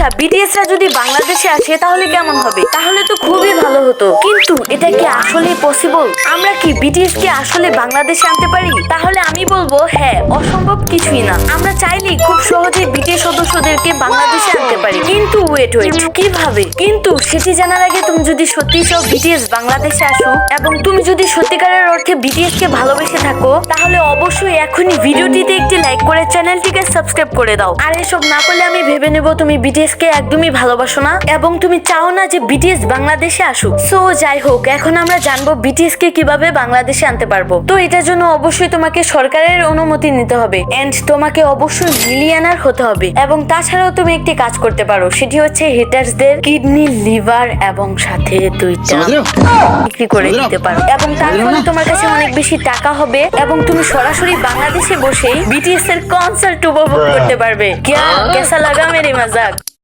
আচ্ছা বিটিএস রা যদি বাংলাদেশে আসে, তাহলে কেমন হবে? তাহলে তো খুবই ভালো হতো। কিন্তু এটা কি আসলে পসিবল আমরা কি বিটিএস কে আসলে বাংলাদেশে আনতে পারি? তাহলে আমি বলব হ্যাঁ অসম্ভব কিছুই না। আমরা চাইলেই খুব সহজে বিটিএস সদস্যদেরকে বাংলাদেশে আনতে পারি। কিন্তু ওয়েট ওয়েট কীভাবে? কিন্তু সেটি জানার আগে তুমি যদি সত্যি চাও বিটিএস বাংলাদেশে আসো, এবং তুমি যদি সত্যিকারের অর্থে বিটিএস কে ভালোবেসে থাকো, তাহলে অবশ্যই এখনই ভিডিওটিতে একটি লাইক করে চ্যানেলটিকে সাবস্ক্রাইব করে দাও। আর এসব না করলে আমি ভেবে নেব তুমি বিটিএস কে একদমই ভালোবাসো না এবং তুমি চাও না যে বিটিএস বাংলাদেশে আসুক। সো যাই হোক এখন আমরা জানব বিটিএস কে কীভাবে বাংলাদেশে আনতে পারব। তো এটার জন্য অবশ্যই তোমাকে সরকারের অনুমতি নিতে হবে এন্ড তোমাকে অবশ্যই মিলিয়ানার হতে হবে। এবং তাছাড়াও তুমি একটি কাজ করতে পারো সেটি হচ্ছে হিটার্সদের কিডনি লিভার এবং সাথে দুইটা বিক্রি করে দিতে পারো। এবং তার ফলে তোমার কাছে অনেক বেশি টাকা হবে এবং তুমি সরাসরি বাংলাদেশে বসেই বিটিএস এর কনসার্ট উপভোগ वो करते पारबे क्या? हाँ। कैसा लगा मेरी मज़ाक?